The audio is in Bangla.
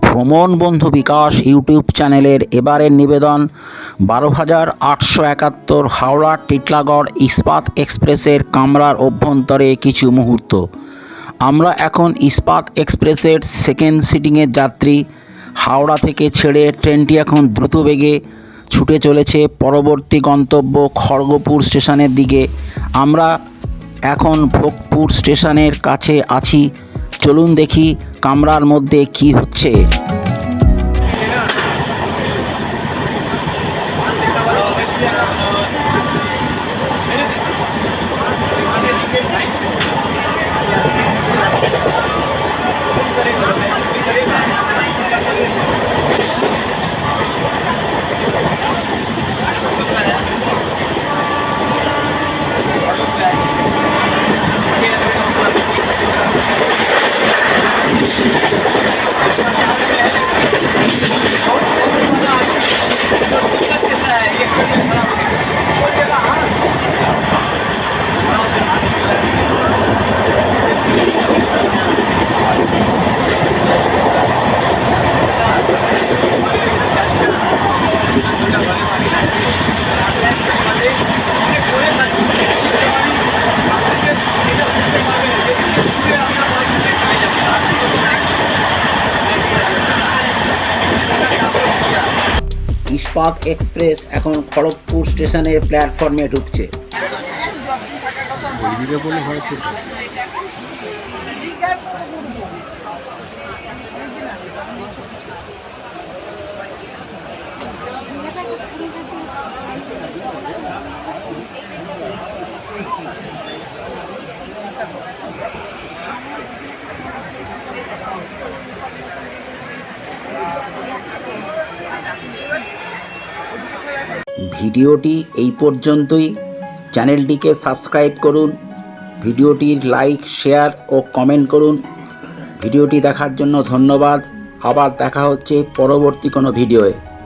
ভ্রমণ বন্ধু বিকাশ ইউটিউব চ্যানেলের এবারের নিবেদন, বারো হাজার আটশো একাত্তর হাওড়া টিটলাগড় ইস্পাত এক্সপ্রেসের কামরার অভ্যন্তরে কিছু মুহূর্ত। আমরা এখন ইস্পাত এক্সপ্রেসের সেকেন্ড সিটিংয়ের যাত্রী। হাওড়া থেকে ছেড়ে ট্রেনটি এখন দ্রুত বেগে ছুটে চলেছে পরবর্তী গন্তব্য খড়গপুর স্টেশনের দিকে। আমরা এখন ভোগপুর স্টেশনের কাছে আছি। চলুন দেখি কামরার মধ্যে কি হচ্ছে। ইস্পাত এক্সপ্রেস এখন খড়গপুর স্টেশনের প্ল্যাটফর্মে ঢুকছে। ভিডিওটি এই পর্যন্তই। চ্যানেলটিকে সাবস্ক্রাইব করুন, ভিডিওটির লাইক, শেয়ার ও কমেন্ট করুন। ভিডিওটি দেখার জন্য ধন্যবাদ। আবার দেখা হচ্ছে পরবর্তী কোনো ভিডিওয়ে।